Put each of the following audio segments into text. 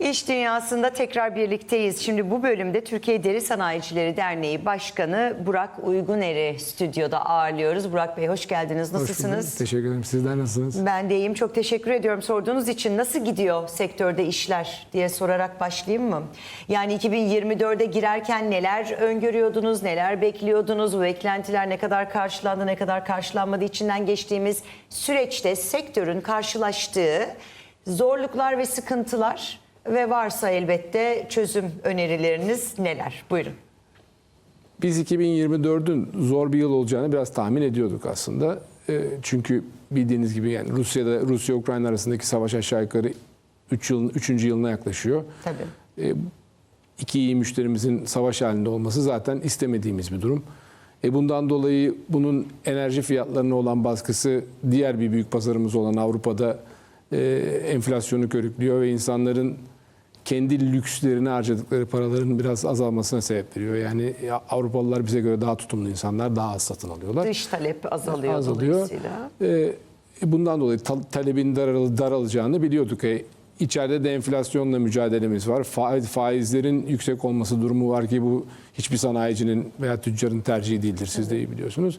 İş dünyasında tekrar birlikteyiz. Şimdi bu bölümde Türkiye Deri Sanayicileri Derneği Başkanı Burak Uyguner'i stüdyoda ağırlıyoruz. Burak Bey hoş geldiniz. Hoş Nasılsınız? bulduk. Teşekkür ederim. Sizler nasılsınız? Ben de iyiyim. Çok teşekkür ediyorum sorduğunuz için. Nasıl gidiyor sektörde işler diye sorarak başlayayım mı? Yani 2024'e girerken neler öngörüyordunuz, neler bekliyordunuz? Bu beklentiler ne kadar karşılandı, ne kadar karşılanmadı? İçinden geçtiğimiz süreçte sektörün karşılaştığı zorluklar ve sıkıntılar ve varsa elbette çözüm önerileriniz neler? Buyurun. Biz 2024'ün zor bir yıl olacağını biraz tahmin ediyorduk aslında. E, Çünkü bildiğiniz gibi yani Rusya'da Rusya Ukrayna arasındaki savaş aşağı yukarı 3 yılın 3. yılına yaklaşıyor. Tabii. E, iki iyi müşterimizin savaş halinde olması zaten istemediğimiz bir durum. E bundan dolayı bunun enerji fiyatlarına olan baskısı diğer bir büyük pazarımız olan Avrupa'da e, enflasyonu körüklüyor ve insanların kendi lükslerine harcadıkları paraların biraz azalmasına sebep veriyor. Yani ya Avrupalılar bize göre daha tutumlu insanlar daha az satın alıyorlar. Dış talep azalıyor, azalıyor. dolayısıyla. Ee, bundan dolayı ta- talebin daral- daralacağını biliyorduk. E, içeride de enflasyonla mücadelemiz var. Faiz, faizlerin yüksek olması durumu var ki bu hiçbir sanayicinin veya tüccarın tercihi değildir. Siz de iyi biliyorsunuz.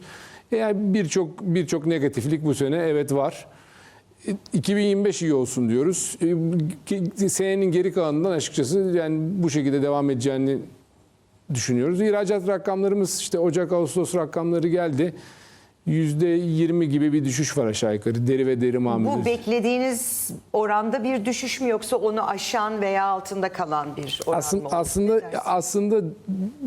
E, Yani birçok birçok negatiflik bu sene evet var. E, 2025 iyi olsun diyoruz. E, Senenin geri kalanından açıkçası yani bu şekilde devam edeceğini düşünüyoruz. İhracat rakamlarımız işte Ocak-Ağustos rakamları geldi. %20 gibi bir düşüş var aşağı yukarı deri ve deri mamulleri. Bu beklediğiniz oranda bir düşüş mü yoksa onu aşan veya altında kalan bir oran Aslında mı? aslında Ne dersiniz? aslında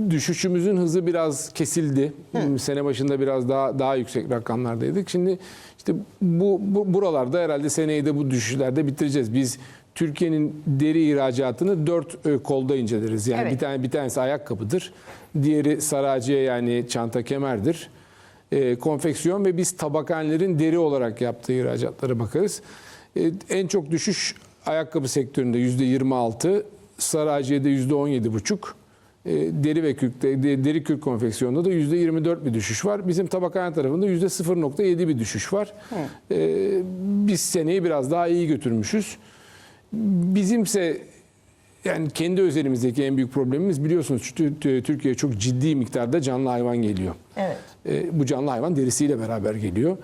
düşüşümüzün hızı biraz kesildi. Sene başında biraz daha daha yüksek rakamlardaydık. Şimdi işte bu, bu buralarda herhalde seneyi de bu düşüşlerde bitireceğiz. Biz Türkiye'nin deri ihracatını dört e, kolda inceleriz. Yani Evet. bir tane bir tanesi ayakkabıdır. Diğeri saraciye yani çanta kemerdir. E, konfeksiyon ve biz tabakhanelerin deri olarak yaptığı ihracatlara bakarız. E, en çok düşüş ayakkabı sektöründe yüzde 26, saraciye'de yüzde 17 buçuk. e, Deri ve kürkte, de- deri kürk konfeksiyonda da yüzde 24 bir düşüş var. Bizim tabakhane tarafında yüzde 0.7 bir düşüş var. E, biz seneyi biraz daha iyi götürmüşüz. Bizimse yani kendi özelimizdeki en büyük problemimiz biliyorsunuz Tü- Tü- Türkiye'ye çok ciddi miktarda canlı hayvan geliyor. Evet. E, bu canlı hayvan derisiyle beraber geliyor.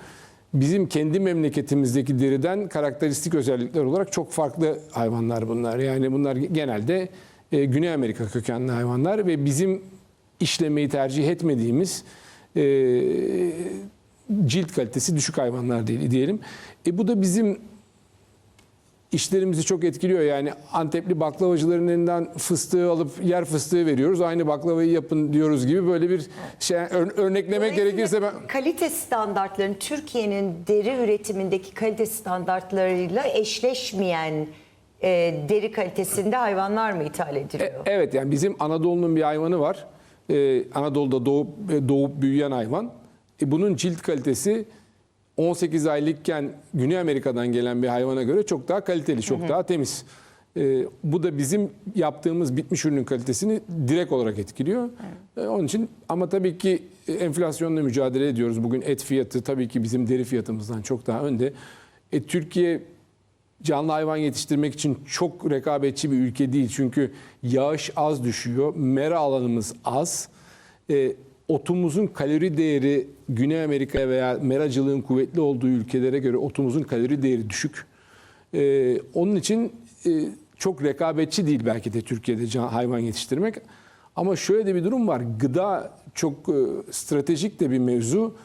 Bizim kendi memleketimizdeki deriden karakteristik özellikler olarak çok farklı hayvanlar bunlar. Yani bunlar genelde e, Güney Amerika kökenli hayvanlar ve bizim işlemeyi tercih etmediğimiz e, cilt kalitesi düşük hayvanlar değil diyelim. E, bu da bizim işlerimizi çok etkiliyor. Yani Antepli baklavacıların elinden fıstığı alıp yer fıstığı veriyoruz. Aynı baklavayı yapın diyoruz gibi böyle bir şey ör- örneklemek gerekirse ben kalite standartlarının Türkiye'nin deri üretimindeki kalite standartlarıyla eşleşmeyen e, deri kalitesinde hayvanlar mı ithal ediliyor? E, evet yani bizim Anadolu'nun bir hayvanı var. Ee, Anadolu'da doğup e, doğup büyüyen hayvan. E, bunun cilt kalitesi 18 aylıkken Güney Amerika'dan gelen bir hayvana göre çok daha kaliteli, çok daha temiz. E, bu da bizim yaptığımız bitmiş ürünün kalitesini direkt olarak etkiliyor. E, onun için ama tabii ki e, enflasyonla mücadele ediyoruz. Bugün et fiyatı tabii ki bizim deri fiyatımızdan çok daha önde. E, Türkiye canlı hayvan yetiştirmek için çok rekabetçi bir ülke değil. Çünkü yağış az düşüyor, mera alanımız az. E, otumuzun kalori değeri Güney Amerika'ya veya meracılığın kuvvetli olduğu ülkelere göre otumuzun kalori değeri düşük. E, onun için e, çok rekabetçi değil belki de Türkiye'de can, hayvan yetiştirmek. Ama şöyle de bir durum var. Gıda çok e, stratejik de bir mevzu.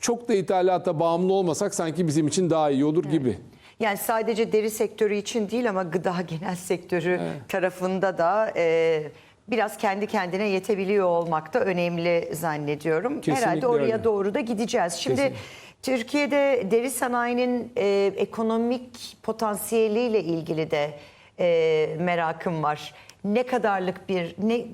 Çok da ithalata bağımlı olmasak sanki bizim için daha iyi olur gibi. Yani sadece deri sektörü için değil ama gıda genel sektörü tarafında da e, biraz kendi kendine yetebiliyor olmak da önemli zannediyorum. Kesinlikle Herhalde oraya öyle. doğru da gideceğiz. Şimdi Kesinlikle. Türkiye'de deri sanayinin e, ekonomik potansiyeliyle ilgili de e, merakım var. Ne kadarlık bir ne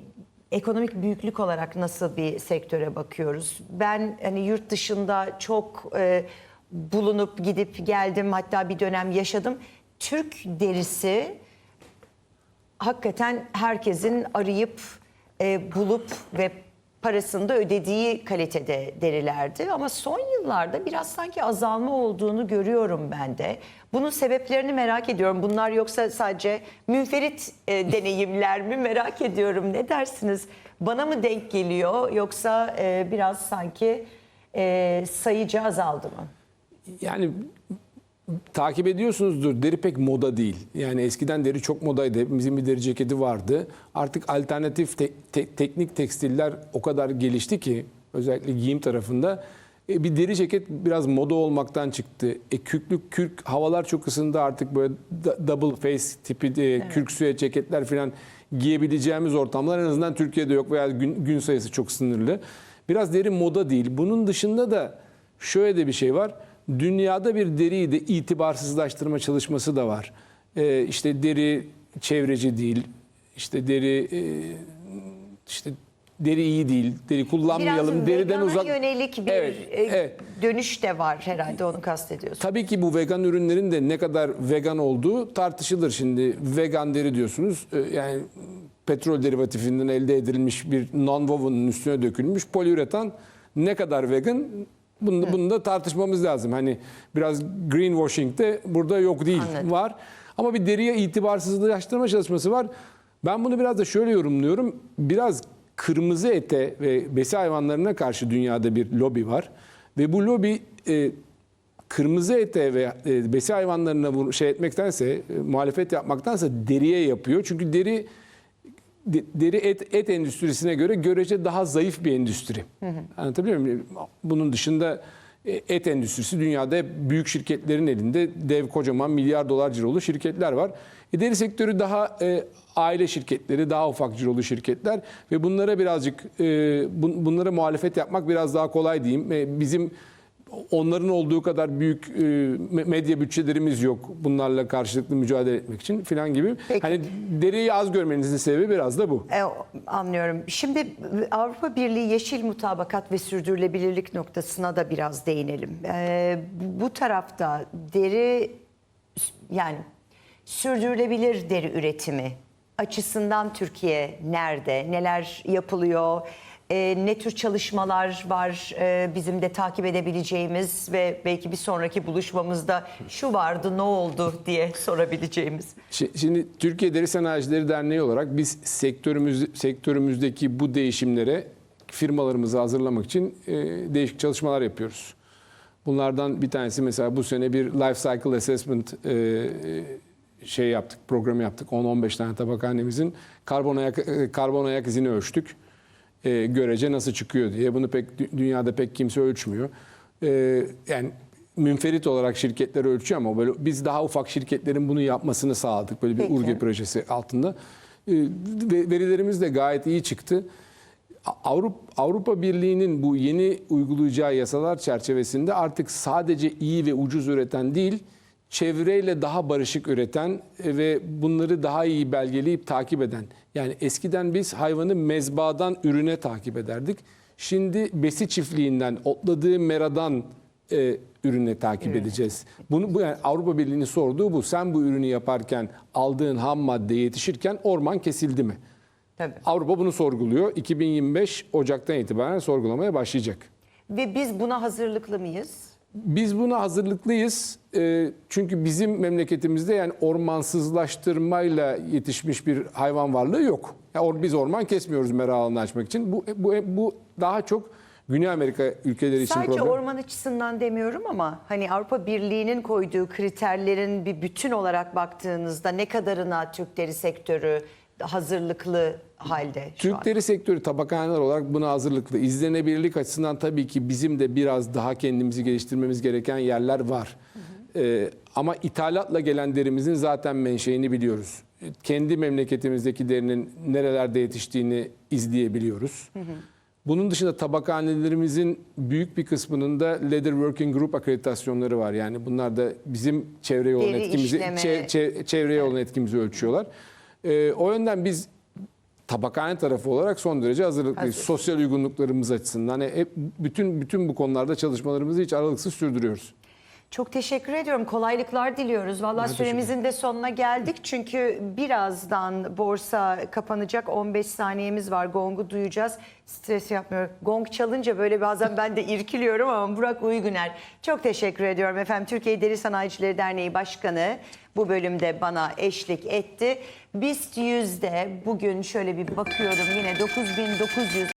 ekonomik büyüklük olarak nasıl bir sektöre bakıyoruz? Ben hani yurt dışında çok e, bulunup gidip geldim hatta bir dönem yaşadım. Türk derisi hakikaten herkesin arayıp e, bulup ve parasını da ödediği kalitede derilerdi. Ama son yıllarda biraz sanki azalma olduğunu görüyorum ben de. Bunun sebeplerini merak ediyorum. Bunlar yoksa sadece münferit e, deneyimler mi merak ediyorum. Ne dersiniz? Bana mı denk geliyor yoksa e, biraz sanki e, sayıcı azaldı mı? Yani takip ediyorsunuzdur. Deri pek moda değil. Yani eskiden deri çok modaydı. Hepimizin bir deri ceketi vardı. Artık alternatif te- te- teknik tekstiller o kadar gelişti ki özellikle giyim tarafında e, bir deri ceket biraz moda olmaktan çıktı. E, kürklük kürk havalar çok ısındı artık böyle double face tipi de, kürk süet ceketler falan giyebileceğimiz ortamlar en azından Türkiye'de yok veya gün, gün sayısı çok sınırlı. Biraz deri moda değil. Bunun dışında da şöyle de bir şey var. Dünyada bir deriyi de itibarsızlaştırma çalışması da var. Ee, işte deri çevreci değil, işte deri e, işte deri iyi değil, deri kullanmayalım, Biraz deriden uzak. yönelik bir Evet, e, evet. dönüş de var herhalde onu kastediyorsun. Tabii ki bu vegan ürünlerin de ne kadar vegan olduğu tartışılır şimdi. Vegan deri diyorsunuz. Ee, Yani petrol derivatifinden elde edilmiş bir non-woven'ın üstüne dökülmüş poliüretan ne kadar vegan? Bunu, bunu da tartışmamız lazım. Hani biraz greenwashing de burada yok değil. Anladım. Var. Ama bir deriye itibarsızlaştırma çalışması var. Ben bunu biraz da şöyle yorumluyorum. Biraz kırmızı ete ve besi hayvanlarına karşı dünyada bir lobi var. Ve bu lobi e, kırmızı ete ve e, besi hayvanlarına şey etmektense, e, muhalefet yapmaktansa deriye yapıyor. Çünkü deri de- deri et, et endüstrisine göre görece daha zayıf bir endüstri. Anlatabiliyor muyum? Bunun dışında e, et endüstrisi dünyada büyük şirketlerin elinde dev kocaman milyar dolar cirolu şirketler var. E, deri sektörü daha e, aile şirketleri, daha ufak cirolu şirketler ve bunlara birazcık e, bun- bunlara muhalefet yapmak biraz daha kolay diyeyim. E, bizim onların olduğu kadar büyük e, me- medya bütçelerimiz yok bunlarla karşılıklı mücadele etmek için filan gibi. Peki. Hani deriyi az görmenizin sebebi biraz da bu. E, anlıyorum. Şimdi Avrupa Birliği yeşil mutabakat ve sürdürülebilirlik noktasına da biraz değinelim. E, bu tarafta deri yani sürdürülebilir deri üretimi açısından Türkiye nerede? Neler yapılıyor? E, ne tür çalışmalar var e, bizim de takip edebileceğimiz ve belki bir sonraki buluşmamızda şu vardı ne oldu diye sorabileceğimiz. Şi- Şimdi Türkiye Deri Sanayicileri Derneği olarak biz sektörümüz sektörümüzdeki bu değişimlere firmalarımızı hazırlamak için e, değişik çalışmalar yapıyoruz. Bunlardan bir tanesi mesela bu sene bir life cycle assessment e, e, şey yaptık, programı yaptık. 10-15 tane tabakhanemizin karbon ayak e, karbon ayak izini ölçtük. E, görece nasıl çıkıyor diye. Bunu pek dü- dünyada pek kimse ölçmüyor. E, yani münferit olarak şirketler ölçüyor ama böyle biz daha ufak şirketlerin bunu yapmasını sağladık böyle bir Peki. URGE projesi altında. E, ve verilerimiz de gayet iyi çıktı. Avrupa, Avrupa Birliği'nin bu yeni uygulayacağı yasalar çerçevesinde artık sadece iyi ve ucuz üreten değil, çevreyle daha barışık üreten e, ve bunları daha iyi belgeleyip takip eden. Yani eskiden biz hayvanı mezbadan ürüne takip ederdik. Şimdi besi çiftliğinden, otladığı meradan e, ürüne takip edeceğiz. Bunu bu yani Avrupa Birliği'nin sorduğu bu. Sen bu ürünü yaparken aldığın ham madde yetişirken orman kesildi mi? Tabii. Avrupa bunu sorguluyor. 2025 Ocak'tan itibaren sorgulamaya başlayacak. Ve biz buna hazırlıklı mıyız? Biz buna hazırlıklıyız. Ee, çünkü bizim memleketimizde yani ormansızlaştırmayla yetişmiş bir hayvan varlığı yok. Ya or- biz orman kesmiyoruz mera alanını açmak için. Bu, bu, bu daha çok Güney Amerika ülkeleri için Sadece problem. orman açısından demiyorum ama hani Avrupa Birliği'nin koyduğu kriterlerin bir bütün olarak baktığınızda ne kadarına Türk deri sektörü hazırlıklı halde Türk deri sektörü tabakhaneler olarak buna hazırlıklı. İzlenebilirlik açısından tabii ki bizim de biraz daha kendimizi geliştirmemiz gereken yerler var. Ee, ama ithalatla gelen derimizin zaten menşeini biliyoruz. Kendi memleketimizdeki derinin nerelerde yetiştiğini izleyebiliyoruz. Bunun dışında tabakhanelerimizin büyük bir kısmının da Leather Working Group akreditasyonları var. Yani bunlar da bizim çevreye olan Deri etkimizi, çe- çe- çevreye olan etkimizi ölçüyorlar. Ee, o yönden biz tabakhane tarafı olarak son derece hazırlıklıyız. Hazır. Sosyal uygunluklarımız açısından. Hani hep bütün bütün bu konularda çalışmalarımızı hiç aralıksız sürdürüyoruz. Çok teşekkür ediyorum. Kolaylıklar diliyoruz. Teşekkür süremizin de sonuna geldik. Çünkü birazdan borsa kapanacak. 15 saniyemiz var. Gong'u duyacağız. Stres yapmıyorum. Gong çalınca böyle bazen ben de irkiliyorum ama Burak Uyguner. Çok teşekkür ediyorum efendim. Türkiye Deri Sanayicileri Derneği Başkanı bu bölümde bana eşlik etti. BIST 100'de bugün şöyle bir bakıyorum yine 9900